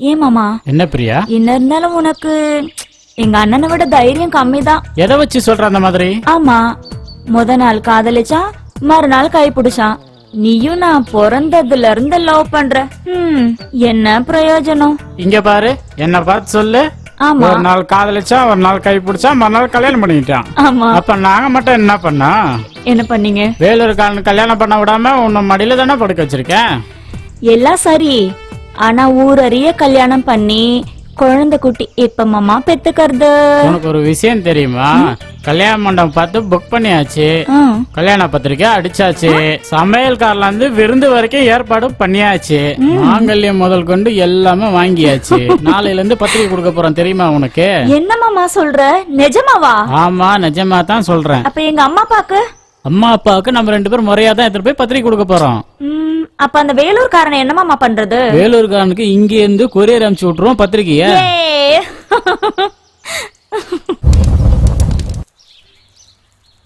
ஏன் மாமா? என்ன பிரியா? என்ன இருந்தாலும் உனக்கு எங்க அண்ணனை விட தைரியம் கம்மிதான். எதை வச்சு சொல்ற அந்த மாதிரி? ஆமா முத நாள் காதலிச்சான் மறுநாள் கை பிடிச்சான். நீயும் நான் பிறந்ததுல இருந்து லவ் பண்ற. ஹம், என்ன பிரயோஜனம்? இங்க பாரு என்ன பார்த்து சொல்லு. ஆமா. ஒரு நாள் காதலிச்சா ஒரு நாள் கை பிடிச்சா மறுநாள் கல்யாணம் பண்ணிக்கிட்டான். ஆமா. அப்ப நாங்க மட்டும் என்ன பண்ணோம் என்ன பண்ணீங்க? வேலூர் கல்யாணம் பண்ண விடாம உன்னை மடியில தானே படுக்க வச்சிருக்கேன்? எல்லாம் சரி. ஆனா ஊரறிய கல்யாணம் பண்ணி குழந்தை குட்டி எப்ப மாமா பெத்துக்கிறது. உனக்கு ஒரு விஷயம் தெரியுமா? கல்யாண மண்டபம் பார்த்து புக் பண்ணியாச்சு. கல்யாண பத்திரிக்கை அடிச்சாச்சு. சமையல்காரல இருந்து விருந்து வரைக்கும் ஏற்பாடு பண்ணியாச்சு. மாங்கல்யம் முதல் கொண்டு எல்லாமே வாங்கியாச்சு. நாளையில இருந்து பத்திரிக்கை கொடுக்க போறோம் தெரியுமா உனக்கு? என்ன மாமா சொல்ற? நிஜமாவா? ஆமா நிஜமா தான் சொல்றேன். அப்ப எங்க அம்மா அப்பாக்கு? அம்மா அப்பாவுக்கு நம்ம ரெண்டு பேரும் முறையா தான் எடுத்துட்டு போய் பத்திரிக்கை கொடுக்க போறோம். அப்ப அந்த வேலூர்காரனை என்ன மாமா பண்றது? வேலூர்காரனுக்கு இங்க இருந்து கொரியர் அனுப்பிச்சு விட்டுருவோம் பத்திரிக்கைய. ஏ.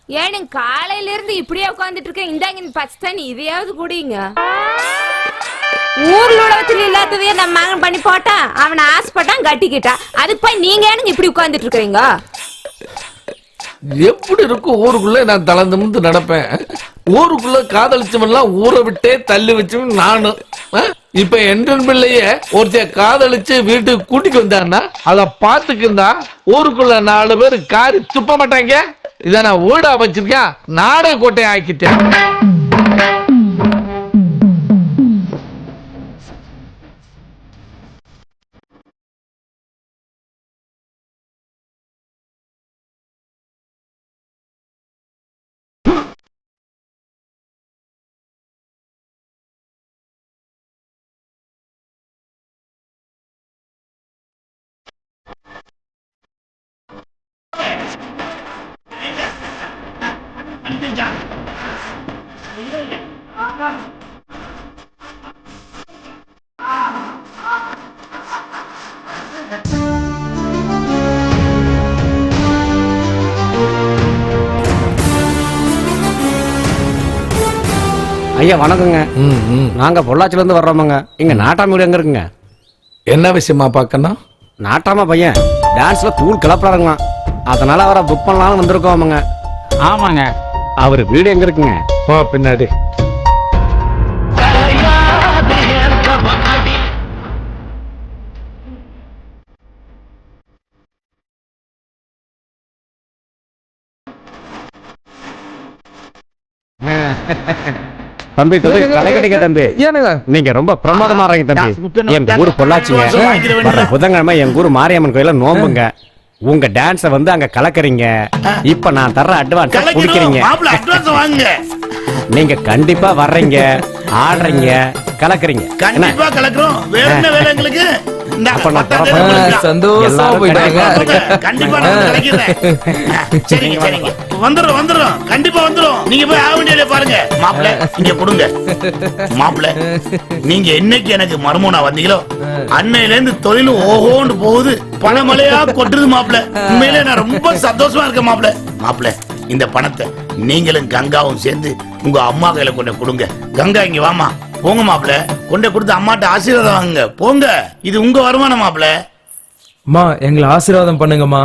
ஏனுங்க காலையில இருந்து இப்படியே உட்காந்துட்டு இருக்கேன். இந்தாங்க இந்த பச்சை தண்ணி இதையாவது குடிங்க. ஊர்ல உலகத்துல இல்லாததையே நம்ம மகன் பண்ணி போட்டான் அவனை ஆசைப்பட்டான் கட்டிக்கிட்டான் அதுக்கு போய் நீங்க ஏனுங்க இப்படி உட்காந்துட்டு இருக்கீங்க எப்படி இருக்கும் ஊருக்குள்ள நான் தலை நிமிர்ந்து நடப்பேன்? ஊருக்குள்ள காதலிச்சவன்லாம் ஊரை விட்டே தள்ளி வச்சு நானும் இப்ப என்டன் பிள்ளைய ஒருத்தைய காதலிச்சு வீட்டுக்கு கூட்டிட்டு வந்தான்னா அத பாத்துக்கிருந்தா ஊருக்குள்ள நாலு பேர் காரி துப்ப மாட்டாங்க. இத நான் வீடு வச்சிருக்கேன். நாடக கோட்டையை ஆக்கிட்டேன். ஐயா வணக்கங்க. ம், ம். நாங்க பொள்ளாச்சில இருந்து வர்றோமுங்க. இங்க நாட்டாம வீடு எங்க இருக்குங்க? என்ன விஷயமா பார்க்கணும்? நாட்டாம பையன் டான்ஸ்ல தூள் கிளப்புறாருங்க அதனால அவரை புக் பண்ணலாம்னு வந்திருக்கோமுங்க. ஆமாங்க. அவர் வீடு எங்க இருக்குங்க? போ பின்னாடி. தம்பி தம்பி கடை கட்டிக்க தம்பி. நீங்க ரொம்ப பிரமாதமா தம்பி எங்க ஊர் பொள்ளாச்சிங்க. புதன்கிழமை எங்க ஊர் மாரியம்மன் கோயில நோம்புங்க. உங்க டான்ஸ வந்து அங்க கலக்குறீங்க. இப்ப நான் தர்ற அட்வான்ஸ் குடிக்கிறீங்க. அட்வான்ஸ் வாங்குங்க. நீங்க கண்டிப்பா வர்றீங்க ஆடுறீங்க கலக்குறீங்க? கண்டிப்பா கலக்குறோம். வேற என்ன வேலை எங்களுக்கு. அப்ப நான் பத்தாம் தேதி தரப்போறேன். கொடுக்கலாம். சந்தோஷமா எல்லாரும் போயிட்டாங்க. போங்க, கண்டிப்பா நான் கலக்கிறேன் சரிங்க சரிங்க. வந்துடும் வந்துடும் கண்டிப்பா வந்துடும் நீங்க போய் ஆக வேண்டியதை பாருங்க. மாப்பிள்ள இங்க கொடுங்க. மாப்பிள்ள நீங்க என்னைக்கு எனக்கு மருமனா வந்தீங்களோ அன்னையில இருந்து தொழிலும் ஓஹோன்னு போகுது. பணமழையா கொட்டுது மாப்பிள்ள. உண்மையிலே நான் ரொம்ப சந்தோஷமா இருக்கேன் மாப்பிள்ள. மாப்பிள்ள இந்த பணத்தை நீங்களும் கங்காவும் சேர்ந்து உங்க அம்மா கையில கொண்டு கொடுங்க. கங்கா இங்க வாமா போங்க மாப்பிள்ள கொண்டு கொடுத்து அம்மாட்ட ஆசீர்வாதம் வாங்குங்க. போங்க. இது உங்க வருமானம் மாப்பிள்ள அம்மா எங்களை ஆசீர்வாதம் பண்ணுங்கம்மா.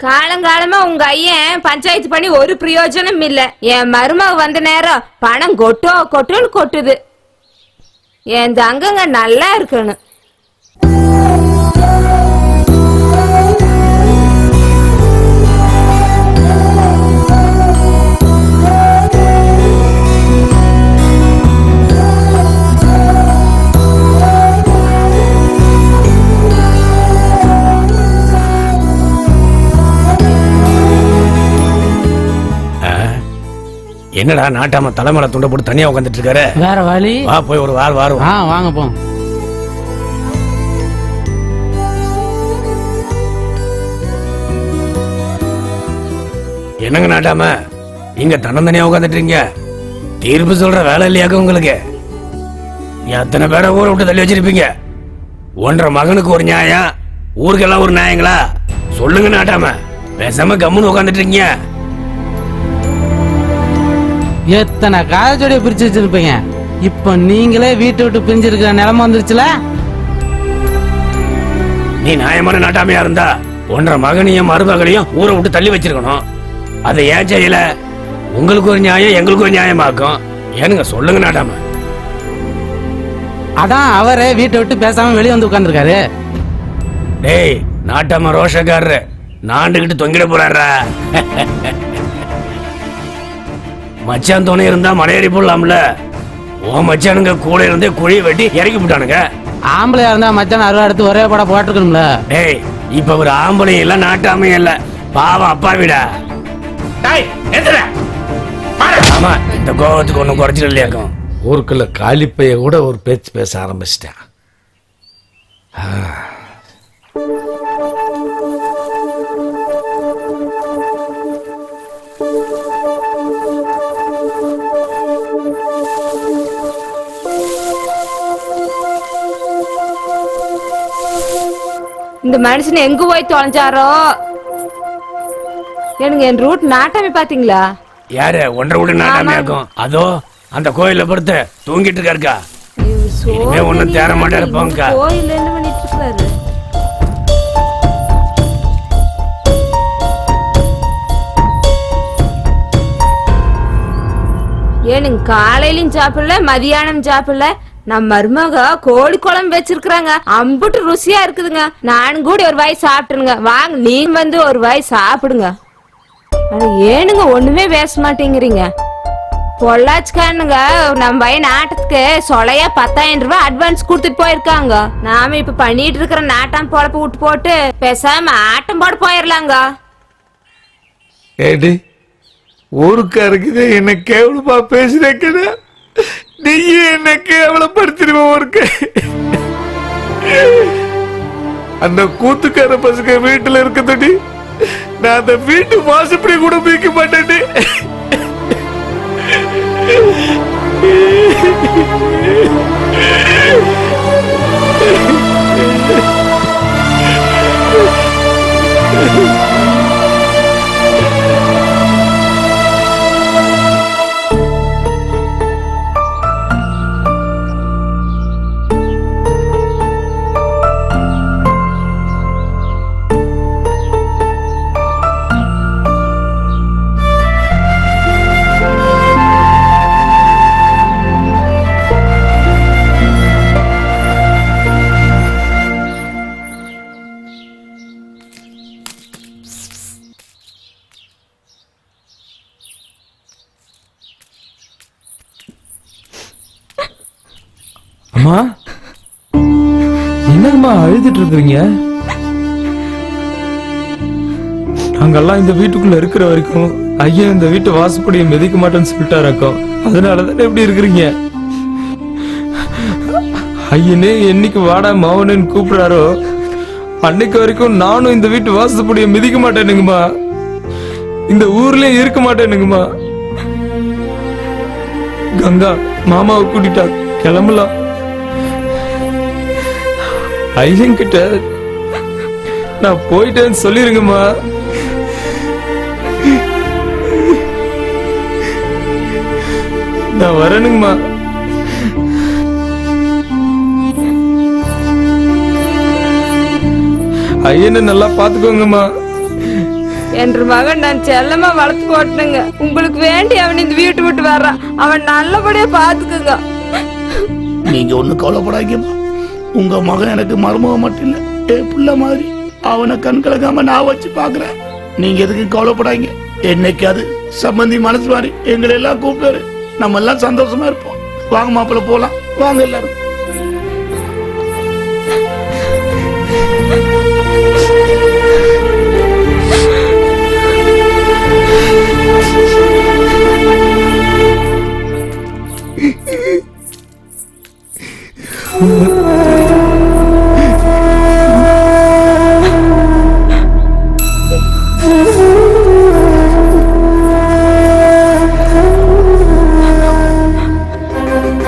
காலங்காலமா உங்க ஐயன் பஞ்சாயத்து பண்ணி ஒரு பிரயோஜனம் இல்ல. என் மருமக வந்த நேரம் பணம் கொட்டோ கொட்டோன்னு கொட்டுது. என் தங்கங்க நல்லா இருக்கணும். என்னடா நாட்டாம தலைமலை துண்டை போட்டு தனியா உட்காந்துட்டு இருக்காரு? வேற வழி? வா போய் ஒரு வார் வாரம். ஆ வாங்க போ என்னங்க நாட்டாம? இங்க தன்னந்தனியா உட்காந்துட்டீங்க தீர்ப்பு சொல்ற வேலை இல்லையாக்க உங்களுக்கு? எத்தனை பேரை ஊரை விட்டு தள்ளி வச்சிருப்பீங்க? ஒன்றரை மகனுக்கு ஒரு நியாயம் ஊருக்கெல்லாம் ஒரு நியாயங்களா? சொல்லுங்க நாட்டாம. பேசாம கம்முன்னு உட்காந்துட்டு இருக்கீங்க. எத்தனை காதச்சோடியை பிரிச்சு வச்சிருப்பீங்க? இப்ப நீங்களே வீட்டை விட்டு பிரிஞ்சிருக்கிற நிலைமை வந்துருச்சுல? நீ நியாயமான நாட்டாமையா இருந்தா ஒன்றரை மகனையும் மருமகளையும் ஊரை விட்டு தள்ளி வச்சிருக்கணும். அதை ஏன் செய்யல? உங்களுக்கு ஒரு நியாயம் எங்களுக்கு ஒரு நியாயமாக்கும். ஏனுங்க சொல்லுங்க நாட்டாம. அதான் அவரே வீட்டை விட்டு பேசாம வெளியே வந்து உட்கார்ந்திருக்காரு. டேய் நாட்டாம ரோஷக்காரரு நாண்டுகிட்டு தொங்கிட போறாரா மச்சான் துணை இருந்தா மலையேறி போடலாம்ல. ஓ மச்சானுங்க கூட இருந்தே குழியை வெட்டி இறக்கி விட்டானுங்க. ஆம்பளையா இருந்தா மச்சான் அருவா எடுத்து ஒரே படம் போட்டிருக்கணும்ல டேய் இப்ப ஒரு ஆம்பளையும் இல்ல நாட்டாமையும் இல்ல. பாவம் அப்பா விடா. டேய் எந்திர. ஆமா இந்த கோவத்துக்கு ஒண்ணும் குறைச்சிட்டு இல்லையாக்கும் ஊருக்குள்ள காலிப்பைய கூட ஒரு பேச்சு பேச ஆரம்பிச்சிட்டேன். இந்த மனுஷன் எங்க போய் தொலைஞ்சாரோ? எனக்கு என் ரூட் நாட்டாமே பாத்தீங்களா யாரு? ஒன்றரை விட நாட்டாமையாக்கும் அதோ அந்த கோயில பொறுத்து தூங்கிட்டு இருக்காருக்கா. இனிமே ஒண்ணும் தேற மாட்டாரு போங்கக்கா. கோயில் என்ன பண்ணிட்டு இருக்காரு ஏனுங்க காலையிலயும் சாப்பிடல மதியானம் சாப்பிடல நம்ம மருமக கோழி குழம்பு வச்சிருக்கிறாங்க. அம்புட்டு ருசியா இருக்குதுங்க. நானும் கூட ஒரு வாய் சாப்பிட்டுருங்க. வாங்க நீங்க வந்து ஒரு வாய் சாப்பிடுங்க. ஏனுங்க ஒண்ணுமே பேச மாட்டேங்கிறீங்க. பொள்ளாச்சிக்கானுங்க நம்ம பையன் நாட்டத்துக்கு சொலையா பத்தாயிரம் ரூபாய் அட்வான்ஸ் கொடுத்துட்டு போயிருக்காங்க. நாம இப்ப பண்ணிட்டு இருக்கிற நாட்டாம் பொழப்பு விட்டு போட்டு பேசாம ஆட்டம் போட போயிடலாங்க ஏடி ஊருக்காரருக்கு என்ன கேவலமா பேசுறேன் நீங்க என்ன கேவலப்படுத்திடுவ ஊருக்கு அந்த கூத்துக்கார பசங்க வீட்டுல இருக்கதடி நான் அந்த வீட்டு வாசப்படி கூட மீக்க மாட்டேன் அம்மா என்னம்மா அழுதுட்டு இருக்கிறீங்க? நாங்கெல்லாம் இந்த வீட்டுக்குள்ள இருக்கிற வரைக்கும் ஐயா இந்த வீட்டு வாசப்படியை மிதிக்க மாட்டேன்னு சொல்லிட்டாராக்கோ அதனாலதான் எப்படி இருக்கிறீங்க? ஐயனே என்னைக்கு வாடா மாவனன்னு கூப்பிடுறாரோ அன்னைக்கு வரைக்கும் நானும் இந்த வீட்டு வாசப்படியை மிதிக்க மாட்டேனுங்கம்மா இந்த ஊர்லயே இருக்க மாட்டேனுங்கம்மா கங்கா மாமாவை கூட்டிட்டா கிளம்பலாம். ஐயன்கிட்ட நான் போயிட்டேன்னு சொல்லிருங்கம்மா. நான் வரணுங்கம்மா. ஐயனை நல்லா பாத்துக்கோங்கம்மா என்ற மகன் நான் செல்லமா வளர்த்து போட்டேங்க உங்களுக்கு வேண்டி அவன் இந்த வீட்டு விட்டு வர்றான். அவன் நல்லபடியா பாத்துக்குங்க நீங்க ஒண்ணும் கவலைப்படாதீங்கம்மா. உங்க மகன் எனக்கு மருமகம் மட்டும் இல்ல ஏ புள்ள மாதிரி. அவனை கண் கலக்காம நான் வச்சு பாக்குறேன் நீங்க எதுக்கு கவலைப்படாதீங்க. என்னைக்காவது சம்பந்தி மனசு மாதிரி எங்களை எல்லாம் கூப்பிட்டாரு நம்ம எல்லாம் சந்தோஷமா இருப்போம். வாங்க மாப்பிள்ள போலாம். வாங்க எல்லாரும்.